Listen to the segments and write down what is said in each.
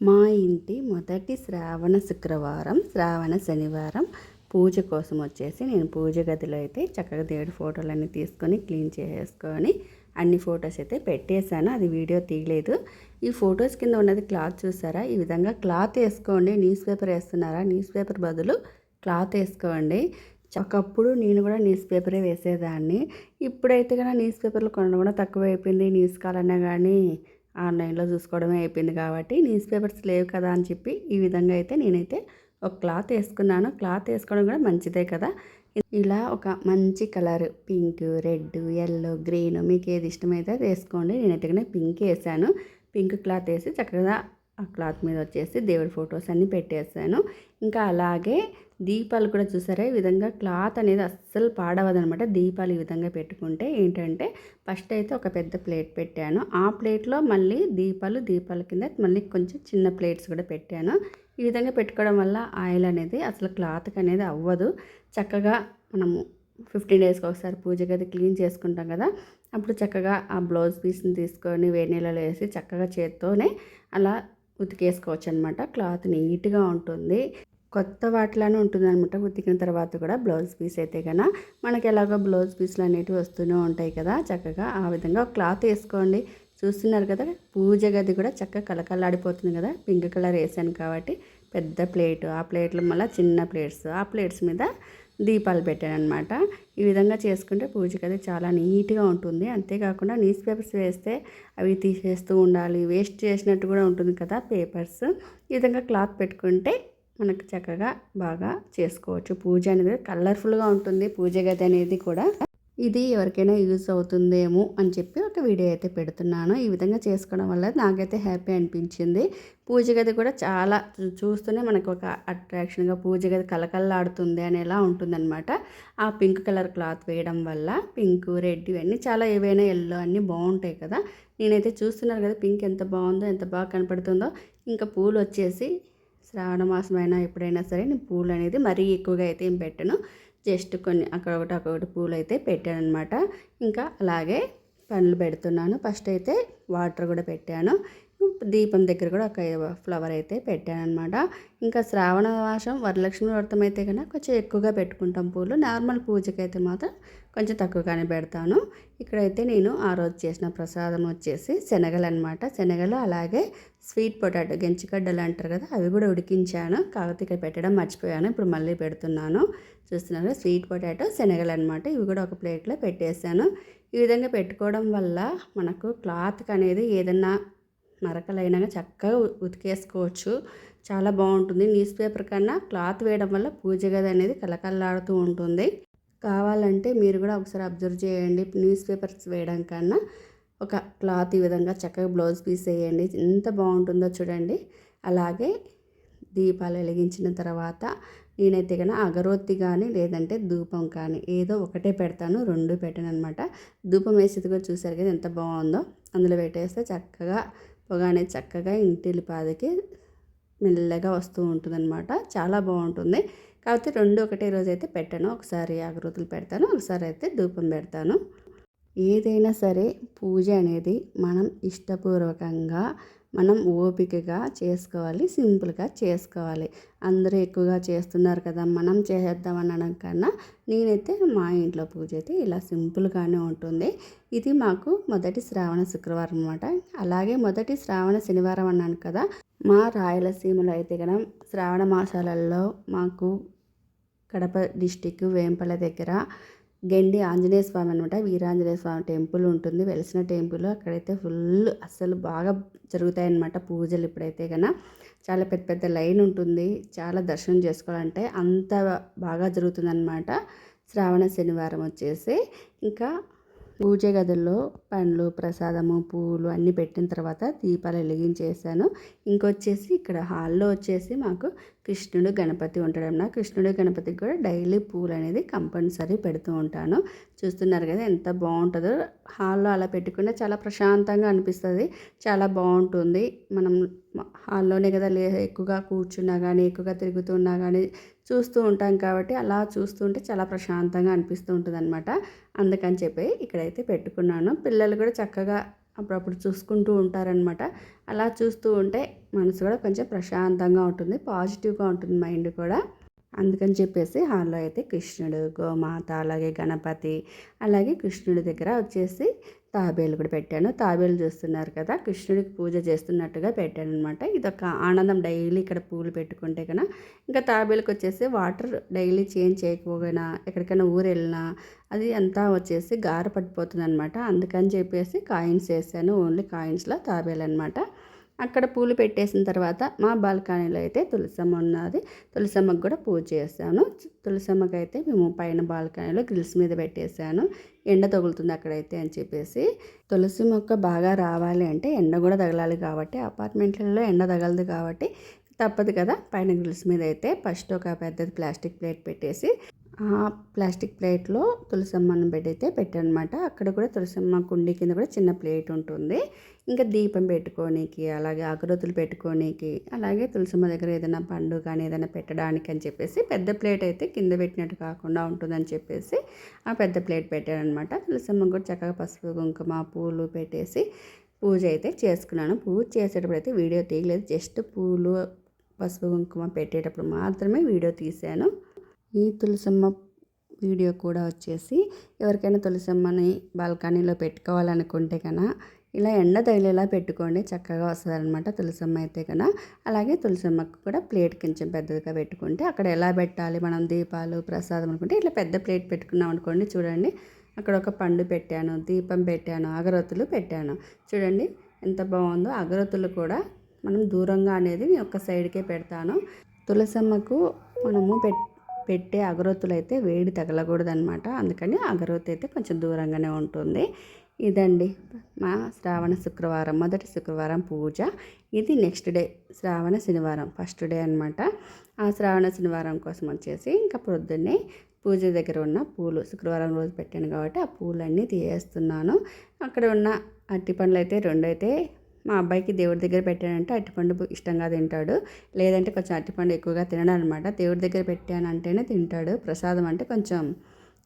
మా ఇంటి మొదటి శ్రావణ శుక్రవారం శ్రావణ శనివారం పూజ కోసం వచ్చేసి నేను పూజ గదిలో అయితే చక్కగా దేవుడి ఫోటోలన్నీ తీసుకొని క్లీన్ చేసుకొని అన్ని ఫొటోస్ అయితే పెట్టేశాను. అది వీడియో తీయలేదు. ఈ ఫొటోస్ కింద ఉన్నది క్లాత్ చూసారా? ఈ విధంగా క్లాత్ వేసుకోండి. న్యూస్ పేపర్ వేస్తున్నారా? న్యూస్ పేపర్ బదులు క్లాత్ వేసుకోండి. ఒకప్పుడు నేను కూడా న్యూస్ పేపరే వేసేదాన్ని. ఇప్పుడైతే కన్నా న్యూస్ పేపర్లు కొనడం కూడా తక్కువైపోయింది. న్యూస్ కాలన్నా కానీ ఆన్లైన్లో చూసుకోవడమే అయిపోయింది కాబట్టి న్యూస్ పేపర్స్ లేవు కదా అని చెప్పి ఈ విధంగా అయితే నేనైతే ఒక క్లాత్ వేసుకున్నాను. క్లాత్ వేసుకోవడం కూడా మంచిదే కదా. ఇలా ఒక మంచి colour pink red yellow green మీకు ఏది ఇష్టమైతే వేసుకోండి. నేనైతే కానీ పింక్ వేసాను. పింక్ క్లాత్ వేసి చక్కగా ఆ క్లాత్ మీద వచ్చేసి దేవుడి ఫొటోస్ అన్నీ పెట్టేసాను. ఇంకా అలాగే దీపాలు కూడా చూసారా? ఈ విధంగా క్లాత్ అనేది అస్సలు పాడవదనమాట. దీపాలు ఈ విధంగా పెట్టుకుంటే ఏంటంటే ఫస్ట్ అయితే ఒక పెద్ద ప్లేట్ పెట్టాను. ఆ ప్లేట్లో మళ్ళీ దీపాలు దీపాల కింద మళ్ళీ కొంచెం చిన్న ప్లేట్స్ కూడా పెట్టాను. ఈ విధంగా పెట్టుకోవడం వల్ల ఆయిల్ అనేది అసలు క్లాత్కి అనేది అవ్వదు. చక్కగా మనము ఫిఫ్టీన్ డేస్కి ఒకసారి పూజ గది క్లీన్ చేసుకుంటాం కదా అప్పుడు చక్కగా ఆ బ్లౌజ్ పీస్ని తీసుకొని వేడి నీళ్ళలో వేసి చక్కగా చేత్తోనే అలా ఉతికేసుకోవచ్చు అనమాట క్లాత్ నీట్గా ఉంటుంది. కొత్త వాటిలానే ఉంటుంది అనమాట ఉతికిన తర్వాత కూడా బ్లౌజ్ పీస్ అయితే కన్నా మనకి ఎలాగో బ్లౌజ్ పీస్లు అనేటివి వస్తూనే ఉంటాయి కదా. చక్కగా ఆ విధంగా క్లాత్ వేసుకోండి. చూస్తున్నారు కదా పూజ గది కూడా చక్కగా కలకలాడిపోతుంది కదా. పింక్ కలర్ వేసాను కాబట్టి పెద్ద ప్లేట్. ఆ ప్లేట్లు మళ్ళీ చిన్న ప్లేట్స్. ఆ ప్లేట్స్ మీద దీపాలు పెట్టాను అనమాట ఈ విధంగా చేసుకుంటే పూజ గది చాలా నీట్గా ఉంటుంది. అంతేకాకుండా న్యూస్ పేపర్స్ వేస్తే అవి తీసేస్తూ ఉండాలి. వేస్ట్ చేసినట్టు కూడా ఉంటుంది కదా పేపర్స్. ఈ విధంగా క్లాత్ పెట్టుకుంటే మనకు చక్కగా బాగా చేసుకోవచ్చు. పూజ అనేది కలర్ఫుల్గా ఉంటుంది. పూజ గది అనేది కూడా. ఇది ఎవరికైనా యూజ్ అవుతుందేమో అని చెప్పి ఒక వీడియో అయితే పెడుతున్నాను. ఈ విధంగా చేసుకోవడం వల్ల నాకైతే హ్యాపీ అనిపించింది. పూజ గది కూడా చాలా చూస్తూనే మనకు ఒక అట్రాక్షన్గా పూజ గది కలకల్లాడుతుంది అనేలా ఉంటుందన్నమాట. ఆ పింక్ కలర్ క్లాత్ వేయడం వల్ల పింక్ రెడ్ ఇవన్నీ చాలా ఏవైనా ఎల్లో అన్నీ బాగుంటాయి కదా. నేనైతే చూస్తున్నారు కదా పింక్ ఎంత బాగుందో ఎంత బాగా కనపడుతుందో. ఇంకా పూలు వచ్చేసి శ్రావణ మాసమైనా అయినా ఎప్పుడైనా సరే నేను పూలు అనేది మరీ ఎక్కువగా అయితే ఏం పెట్టను. జస్ట్ కొన్ని అక్కడ ఒకటి అక్కడ ఒకటి పూలు అయితే పెట్టాను అనమాట ఇంకా అలాగే పండ్లు పెడుతున్నాను. ఫస్ట్ అయితే వాటర్ కూడా పెట్టాను. దీపం దగ్గర కూడా ఒక ఫ్లవర్ అయితే పెట్టాను అనమాట ఇంకా శ్రావణ మాసం వరలక్ష్మి వ్రతం అయితే కనుక కొంచెం ఎక్కువగా పెట్టుకుంటాం పూలు. నార్మల్ పూజకి అయితే మాత్రం కొంచెం తక్కువగానే పెడతాను. ఇక్కడైతే నేను ఆ రోజు చేసిన ప్రసాదం వచ్చేసి శనగలు అనమాట శనగలు అలాగే స్వీట్ పొటాటో గెంచిగడ్డలు అంటారు కదా అవి కూడా ఉడికించాను. కాకపోతే ఇక్కడ పెట్టడం మర్చిపోయాను. ఇప్పుడు మళ్ళీ పెడుతున్నాను. చూస్తున్నారు స్వీట్ పొటాటో శనగలు అనమాట ఇవి కూడా ఒక ప్లేట్లో పెట్టేశాను. ఈ విధంగా పెట్టుకోవడం వల్ల మనకు క్లాత్కి అనేది ఏదన్నా మరకలైనగా చక్కగా ఉతికేసుకోవచ్చు. చాలా బాగుంటుంది. న్యూస్ పేపర్ కన్నా క్లాత్ వేయడం వల్ల పూజ గది అనేది కలకల్లాడుతూ ఉంటుంది. కావాలంటే మీరు కూడా ఒకసారి అబ్జర్వ్ చేయండి. న్యూస్ పేపర్స్ వేయడం కన్నా ఒక క్లాత్ ఈ విధంగా చక్కగా బ్లౌజ్ పీస్ వేయండి. ఎంత బాగుంటుందో చూడండి. అలాగే దీపాలు వెలిగించిన తర్వాత నేనైతే కన్నా అగరొత్తి కానీ లేదంటే ధూపం కానీ ఏదో ఒకటే పెడతాను. రెండు పెట్టాను అనమాట. ధూపం వేసేది కూడా చూసారు కదా ఎంత బాగుందో. అందులో పెట్టేస్తే చక్కగా పొగ అనేది చక్కగా ఇంటిల్లిపాదికి మెల్లగా వస్తూ ఉంటుందన్నమాట. చాలా బాగుంటుంది. కాకపోతే రెండు ఒకటే రోజు అయితే పెట్టాను. ఒకసారి ఆకృతులు పెడతాను. ఒకసారి అయితే ధూపం పెడతాను. ఏదైనా సరే పూజ అనేది మనం ఇష్టపూర్వకంగా మనం ఓపికగా చేసుకోవాలి సింపుల్గా చేసుకోవాలి. అందరూ ఎక్కువగా చేస్తున్నారు కదా మనం చేసేద్దాం అనడం కన్నా నేనైతే మా ఇంట్లో పూజ అయితే ఇలా సింపుల్గానే ఉంటుంది. ఇది మాకు మొదటి శ్రావణ శుక్రవారం అనమాట అలాగే మొదటి శ్రావణ శనివారం అన్నాను కదా మా రాయలసీమలో అయితే కదా శ్రావణ మాసాలలో మాకు కడప డిస్టిక్ వేంపల దగ్గర గెండి ఆంజనేయ స్వామి అనమాట వీరాంజనేయ స్వామి టెంపుల్ ఉంటుంది. వెలిసిన టెంపుల్. అక్కడైతే ఫుల్ అస్సలు బాగా జరుగుతాయి అన్నమాట పూజలు ఇప్పుడైతే కన్నా చాలా పెద్ద పెద్ద లైన్ ఉంటుంది. చాలా దర్శనం చేసుకోవాలంటే అంత బాగా జరుగుతుందన్నమాట. శ్రావణ శనివారం వచ్చేసి. ఇంకా పూజ గదుల్లో పండ్లు ప్రసాదము పూలు అన్నీ పెట్టిన తర్వాత దీపాలు వెలిగించేసాను ఇంకొచ్చేసి ఇక్కడ హాల్లో వచ్చేసి మాకు కృష్ణుడు గణపతి ఉంటాడన్న కృష్ణుడు గణపతికి కూడా డైలీ పూలు అనేది కంపల్సరీ పెడుతూ ఉంటాను. చూస్తున్నారు కదా ఎంత బాగుంటుందో. హాల్లో అలా పెట్టుకుంటే చాలా ప్రశాంతంగా అనిపిస్తుంది. చాలా బాగుంటుంది. మనం హాల్లోనే కదా లే ఎక్కువగా కూర్చున్నా కానీ ఎక్కువగా తిరుగుతున్నా కానీ చూస్తూ ఉంటాం కాబట్టి అలా చూస్తుంటే చాలా ప్రశాంతంగా అనిపిస్తూ ఉంటుంది అనమాట అందుకని చెప్పి ఇక్కడైతే పెట్టుకున్నాను. పిల్లలు కూడా చక్కగా అప్పుడప్పుడు చూసుకుంటూ ఉంటారనమాట అలా చూస్తూ ఉంటే మనసు కూడా కొంచెం ప్రశాంతంగా ఉంటుంది పాజిటివ్గా ఉంటుంది మైండ్ కూడా. అందుకని చెప్పేసి హాల్లో అయితే కృష్ణుడు గోమాత అలాగే గణపతి అలాగే కృష్ణుడి దగ్గర వచ్చేసి తాబేలు కూడా పెట్టాను. తాబేలు చూస్తున్నారు కదా కృష్ణుడికి పూజ చేస్తున్నట్టుగా పెట్టాను అనమాట ఇదొక ఆనందం డైలీ ఇక్కడ పూలు పెట్టుకుంటే కన్నా. ఇంకా తాబేలుకి వచ్చేసి వాటర్ డైలీ చేంజ్ చేయకపోయినా ఎక్కడికైనా ఊరు వెళ్ళినా అది అంతా వచ్చేసి గార పడిపోతుంది అనమాట అందుకని చెప్పేసి కాయిన్స్ వేసాను. ఓన్లీ కాయిన్స్లో తాబేలు అనమాట అక్కడ పూలు పెట్టేసిన తర్వాత మా బాల్కనీలో అయితే తులసమ్మ ఉన్నది. తులసమ్మకు కూడా పూజ చేశాను. తులసమ్మకి అయితే మేము పైన బాల్కనీలో గ్రిల్స్ మీద పెట్టేశాను. ఎండ తగులుతుంది అక్కడైతే అని చెప్పేసి. తులసి మొక్క బాగా రావాలి అంటే ఎండ కూడా తగలాలి కాబట్టి అపార్ట్మెంట్లలో ఎండ తగలదు కాబట్టి తప్పదు కదా. పైన గ్రిల్స్ మీద అయితే ఫస్ట్ ఒక పెద్దది ప్లాస్టిక్ ప్లేట్ పెట్టేసి ఆ ప్లాస్టిక్ ప్లేట్లో తులసమ్మను పెట్టయితే పెట్టనమాట. అక్కడ కూడా తులసమ్మ కుండీ కింద కూడా చిన్న ప్లేట్ ఉంటుంది. ఇంకా దీపం పెట్టుకోనికి అలాగే అగరొత్తులు పెట్టుకోనికి అలాగే తులసమ్మ దగ్గర ఏదైనా పండు కానీ ఏదైనా పెట్టడానికి అని చెప్పేసి పెద్ద ప్లేట్ అయితే కింద పెట్టినట్టు కాకుండా ఉంటుందని చెప్పేసి ఆ పెద్ద ప్లేట్ పెట్టాడనమాట తులసమ్మ కూడా చక్కగా పసుపు కుంకుమ పూలు పెట్టేసి పూజ అయితే చేసుకున్నాను. పూజ చేసేటప్పుడు అయితే వీడియో తీయలేదు. జస్ట్ పూలు పసుపు కుంకుమ పెట్టేటప్పుడు మాత్రమే వీడియో తీశాను. ఈ తులసమ్మ వీడియో కూడా వచ్చేసి ఎవరికైనా తులసమ్మని బాల్కనీలో పెట్టుకోవాలనుకుంటే కన్నా ఇలా ఎండ తగిలేలా పెట్టుకోండి. చక్కగా వస్తుందన్నమాట తులసమ్మ అయితే కన్నా అలాగే తులసమ్మకు కూడా ప్లేట్ కొంచెం పెద్దదిగా పెట్టుకుంటే అక్కడ ఎలా పెట్టాలి మనం దీపాలు ప్రసాదం అనుకుంటే ఇట్లా పెద్ద ప్లేట్ పెట్టుకున్నాం అనుకోండి చూడండి. అక్కడ ఒక పండు పెట్టాను దీపం పెట్టాను అగరొత్తులు పెట్టాను. చూడండి ఎంత బాగుందో. అగరొత్తులు కూడా మనం దూరంగా అనేది ఒక సైడ్కే పెడతాను. తులసమ్మకు మనము పెట్ పెట్టే అగరొత్తులు అయితే వేడి తగలకూడదనమాట అందుకని అగరొత్తి అయితే కొంచెం దూరంగానే ఉంటుంది. ఇదండి మా శ్రావణ శుక్రవారం మొదటి శుక్రవారం పూజ. ఇది నెక్స్ట్ డే శ్రావణ శనివారం ఫస్ట్ డే అనమాట ఆ శ్రావణ శనివారం కోసం వచ్చేసి ఇంకా పొద్దున్నే పూజ దగ్గర ఉన్న పూలు శుక్రవారం రోజు పెట్టాను కాబట్టి ఆ పూలన్నీ తీయేస్తున్నాను అక్కడ ఉన్న అట్టి పండ్లు అయితే రెండు అయితే మా అబ్బాయికి దేవుడి దగ్గర పెట్టానంటే అరటిపండు ఇష్టంగా తింటాడు. లేదంటే కొంచెం అరటిపండు ఎక్కువగా తినడం అనమాట దేవుడి దగ్గర పెట్టానంటేనే తింటాడు. ప్రసాదం అంటే కొంచెం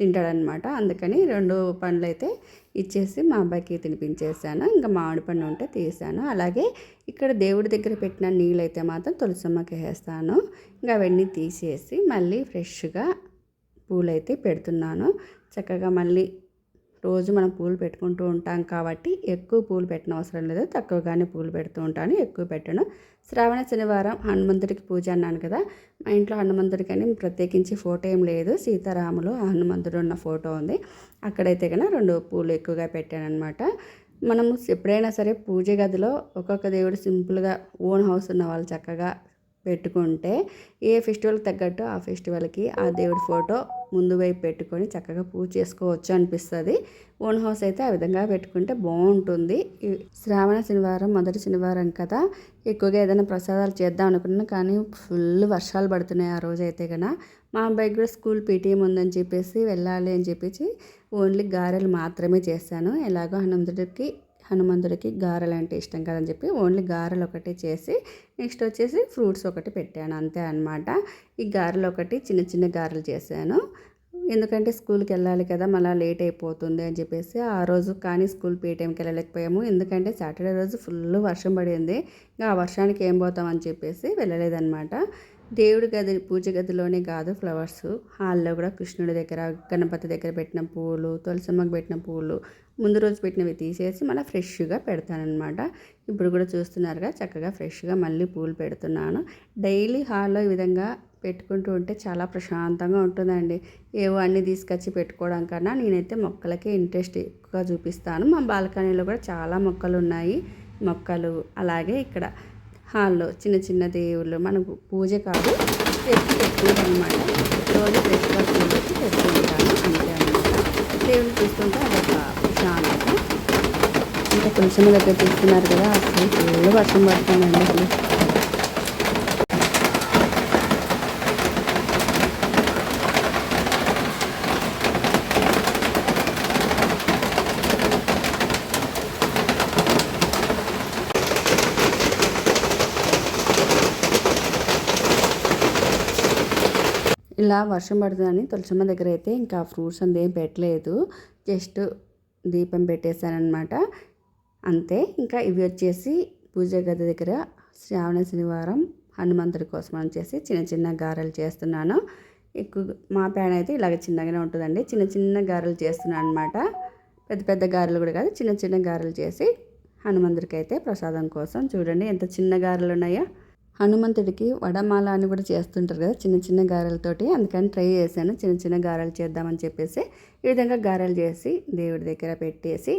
తింటాడనమాట. అందుకని రెండు పండ్లు అయితే ఇచ్చేసి మా అబ్బాయికి తినిపించేసాను ఇంకా మామిడి పండు ఉంటే తీసాను. అలాగే ఇక్కడ దేవుడి దగ్గర పెట్టిన నీళ్ళు అయితే మాత్రం తులసమ్మకి వేస్తాను. ఇంకా అవన్నీ తీసేసి మళ్ళీ ఫ్రెష్గా పూలైతే పెడుతున్నాను. చక్కగా మళ్ళీ రోజు మనం పూలు పెట్టుకుంటూ ఉంటాం కాబట్టి ఎక్కువ పూలు పెట్టిన అవసరం లేదు. తక్కువగానే పూలు పెడుతూ ఉంటాను ఎక్కువ పెట్టను. శ్రావణ శనివారం హనుమంతుడికి పూజ అన్నాను కదా మా ఇంట్లో హనుమంతుడికి అని ప్రత్యేకించి ఫోటో ఏం లేదు. సీతారాములు హనుమంతుడు ఉన్న ఫోటో ఉంది. అక్కడైతే కన్నా రెండు పూలు ఎక్కువగా పెట్టాను అనమాట మనము ఎప్పుడైనా సరే పూజ గదిలో ఒక్కొక్క దేవుడు సింపుల్గా ఓన్ హౌస్ ఉన్న వాళ్ళు చక్కగా పెట్టుకుంటే ఏ ఫెస్టివల్కి తగ్గట్టు ఆ ఫెస్టివల్కి ఆ దేవుడి ఫోటో ముందు వైపు పెట్టుకొని చక్కగా పూజ చేసుకోవచ్చు అనిపిస్తుంది. ఓన్ హౌస్ అయితే ఆ విధంగా పెట్టుకుంటే బాగుంటుంది. శ్రావణ శనివారం మొదటి శనివారం కదా ఎక్కువగా ఏదైనా ప్రసాదాలు చేద్దాం అనుకున్నాను కానీ ఫుల్ వర్షాలు పడుతున్నాయి ఆ రోజు అయితే కన్నా మా అబ్బాయికి కూడా స్కూల్ పీటీఎం ఉందని చెప్పేసి వెళ్ళాలి అని చెప్పేసి ఓన్లీ గారెలు మాత్రమే చేశాను. ఎలాగో హనుమంతుడికి హనుమంతుడికి గారెలు అంటే ఇష్టం కదని చెప్పి ఓన్లీ గారెలు ఒకటి చేసి నెక్స్ట్ వచ్చేసి ఫ్రూట్స్ ఒకటి పెట్టాను అంతే అనమాట ఈ గారెలు ఒకటి చిన్న చిన్న గారెలు చేశాను. ఎందుకంటే స్కూల్కి వెళ్ళాలి కదా మళ్ళీ లేట్ అయిపోతుంది అని చెప్పేసి ఆ రోజు కానీ స్కూల్ టైంకి వెళ్ళలేకపోయాము. ఎందుకంటే సాటర్డే రోజు ఫుల్ వర్షం పడింది. ఇంకా ఆ వర్షానికి ఏం పోతామని చెప్పేసి వెళ్ళలేదన్నమాట. దేవుడి గది పూజ గదిలోనే కాదు ఫ్లవర్స్ హాల్లో కూడా కృష్ణుడి దగ్గర గణపతి దగ్గర పెట్టిన పూలు తులసమ్మకు పెట్టిన పూలు ముందు రోజు పెట్టినవి తీసేసి మళ్ళీ ఫ్రెష్గా పెడతానమాట ఇప్పుడు కూడా చూస్తున్నారుగా చక్కగా ఫ్రెష్గా మళ్ళీ పూలు పెడుతున్నాను. డైలీ హాల్లో ఈ విధంగా పెట్టుకుంటూ ఉంటే చాలా ప్రశాంతంగా ఉంటుందండి. ఏవో అన్నీ తీసుకొచ్చి పెట్టుకోవడం కన్నా నేనైతే మొక్కలకే ఇంట్రెస్ట్ ఎక్కువగా చూపిస్తాను. మా బాల్కనీలో కూడా చాలా మొక్కలు ఉన్నాయి. మొక్కలు అలాగే ఇక్కడ హాల్లో చిన్న చిన్న దేవుళ్ళు మనకు పూజ కాదు. తెచ్చి పెట్టుకుంటామన్నమాట రోజు ఫ్రెష్గా పూజ వచ్చి పెట్టుకుంటాను అంతే అనమాట దేవుళ్ళు చూస్తుంటే అదొక ప్రశాంతత ఇంకా తులసి దగ్గర చూస్తున్నారు కదా అసలు ఫుల్ వర్షం పడుతుందండి. అసలు ఇలా వర్షం పడుతుందని తులసమ్మ దగ్గర అయితే ఇంకా ఫ్రూట్స్ అంత ఏం పెట్టలేదు. జస్ట్ దీపం పెట్టేశానమాట అంతే ఇంకా ఇవి వచ్చేసి పూజ గది దగ్గర శ్రావణ శనివారం హనుమంతుడి కోసం చేసి చిన్న చిన్న గారెలు చేస్తున్నాను. ఎక్కువ మా ప్యాన్ అయితే ఇలాగ చిన్నగానే ఉంటుందండి. చిన్న చిన్న గారెలు చేస్తున్నాను అనమాట పెద్ద పెద్ద గారెలు కూడా కాదు చిన్న చిన్న గారెలు చేసి హనుమంతుడికి అయితే ప్రసాదం కోసం చూడండి ఎంత చిన్న గారెలు ఉన్నాయో. హనుమంతుడికి వడమాల అని కూడా చేస్తుంటారు కదా చిన్న చిన్న గారెలతోటి. అందుకని ట్రై చేశాను. చిన్న చిన్న గారెలు చేద్దామని చెప్పేసి ఈ విధంగా గారెలు చేసి దేవుడి దగ్గర పెట్టేసి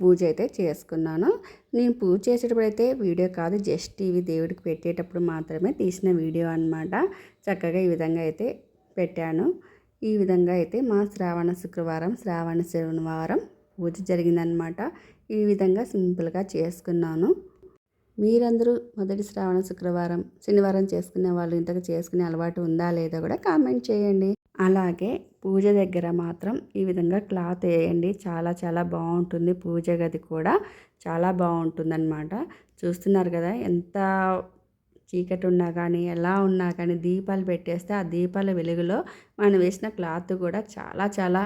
పూజ అయితే చేసుకున్నాను. నేను పూజ చేసేటప్పుడు అయితే వీడియో కాదు జస్ట్ ఇవి దేవుడికి పెట్టేటప్పుడు మాత్రమే తీసిన వీడియో అనమాట చక్కగా ఈ విధంగా అయితే పెట్టాను. ఈ విధంగా అయితే మా శ్రావణ శుక్రవారం శ్రావణ శనివారం పూజ జరిగిందనమాట ఈ విధంగా సింపుల్గా చేసుకున్నాను. మీరందరూ మొదటి శ్రావణ శుక్రవారం శనివారం చేసుకునే వాళ్ళు ఇంతకు చేసుకునే అలవాటు ఉందా లేదా కూడా కామెంట్ చేయండి. అలాగే పూజ దగ్గర మాత్రం ఈ విధంగా క్లాత్ వేయండి. చాలా చాలా బాగుంటుంది పూజ గది కూడా. చాలా బాగుంటుందన్నమాట. చూస్తున్నారు కదా ఎంత చీకటి ఉన్నా కానీ ఎలా ఉన్నా కానీ దీపాలు పెట్టేస్తే ఆ దీపాల వెలుగులో మనం వేసిన క్లాత్ కూడా చాలా చాలా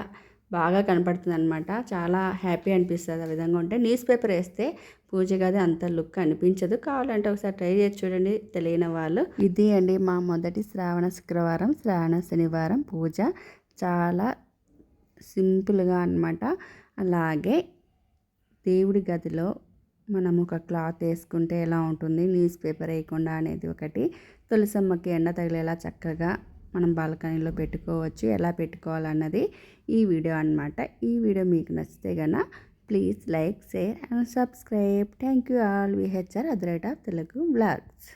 బాగా కనపడుతుంది అనమాట చాలా హ్యాపీ అనిపిస్తుంది ఆ విధంగా ఉంటే. న్యూస్ పేపర్ వేస్తే పూజ గది అంత లుక్ అనిపించదు. కావాలంటే ఒకసారి ట్రై చేసి చూడండి తెలియని వాళ్ళు. ఇది అండి మా మొదటి శ్రావణ శుక్రవారం శ్రావణ శనివారం పూజ. చాలా సింపుల్గా అనమాట అలాగే దేవుడి గదిలో మనం ఒక క్లాత్ వేసుకుంటే ఎలా ఉంటుంది? న్యూస్ పేపర్ వేయకుండా అనేది ఒకటి. తులసమ్మకి ఎండ తగిలేలా చక్కగా మనం బాల్కనీలో పెట్టుకోవచ్చు. ఎలా పెట్టుకోవాలన్నది ఈ వీడియో అనమాట ఈ వీడియో మీకు నచ్చితే కనుక please like share and subscribe. Thank you all. VHR అదరేట్ of Telugu blogs.